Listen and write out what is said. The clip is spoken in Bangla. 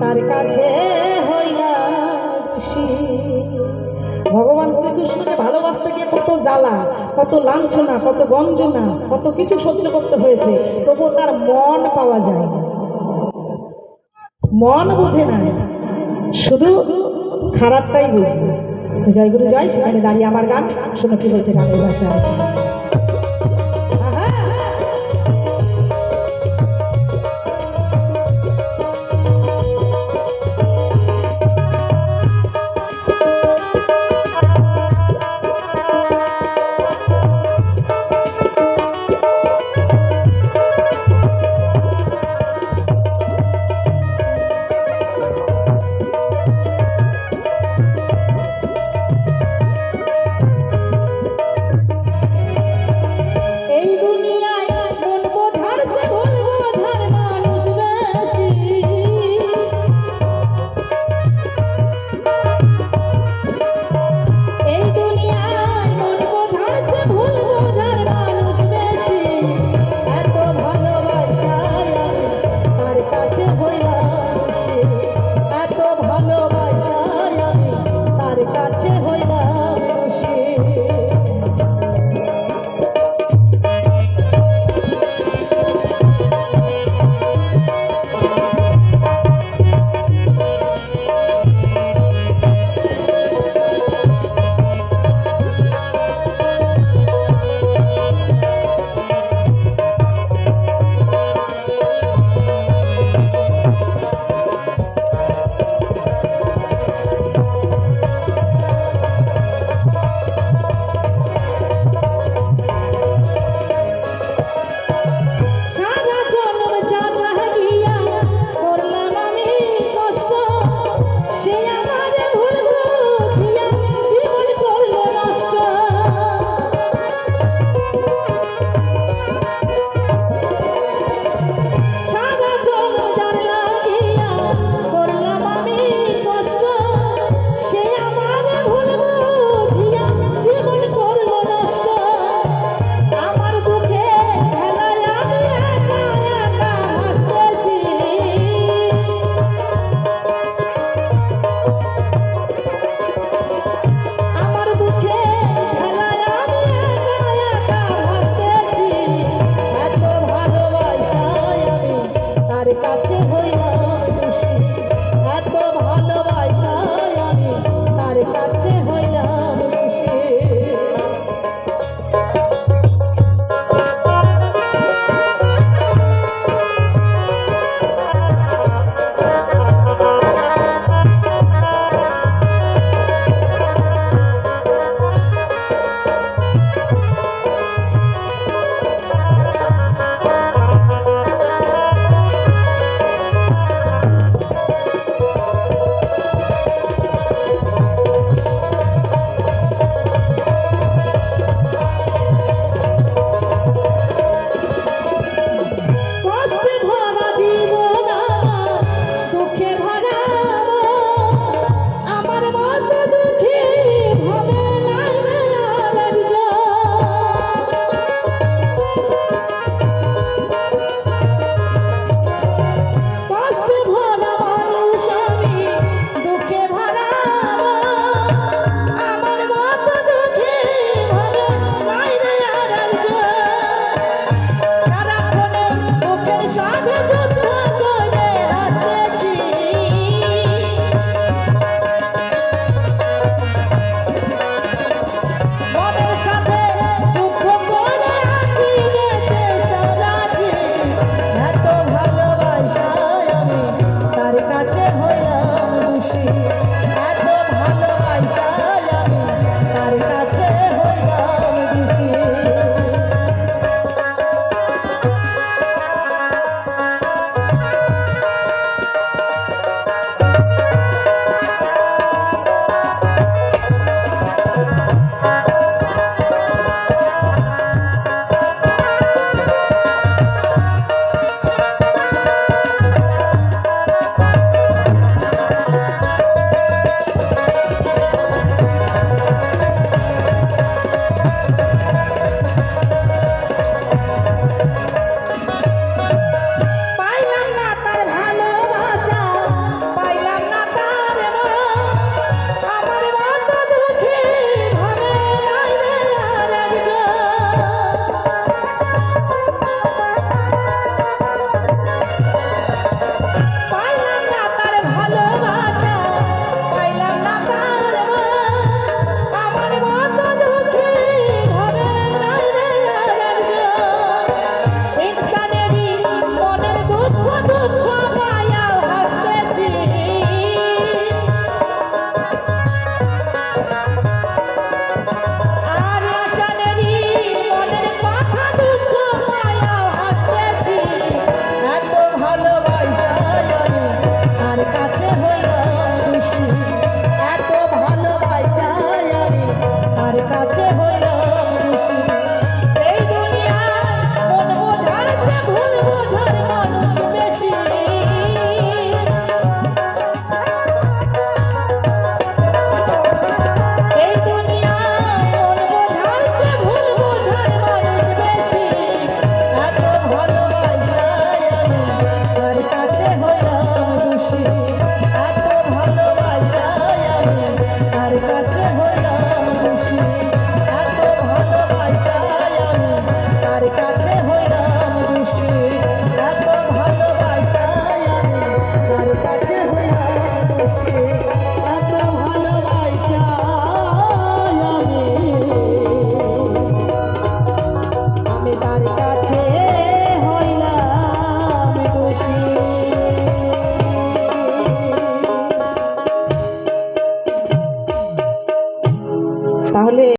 তার কাছে ভগবান শ্রীকৃষ্ণকে ভালোবাসতে গিয়ে কত জ্বালা, কত লাঞ্ছনা, কত গঞ্জনা, কত কিছু সহ্য করতে হয়েছে, তবুও তার মন পাওয়া যায়। মন বুঝে না। শুধু খারাপটাই বুঝব জয়গুরু জয় সেখানে দাঁড়িয়ে আমার গান শোনো কি বলছে গানের ভাষা এত ভালোবাসা love.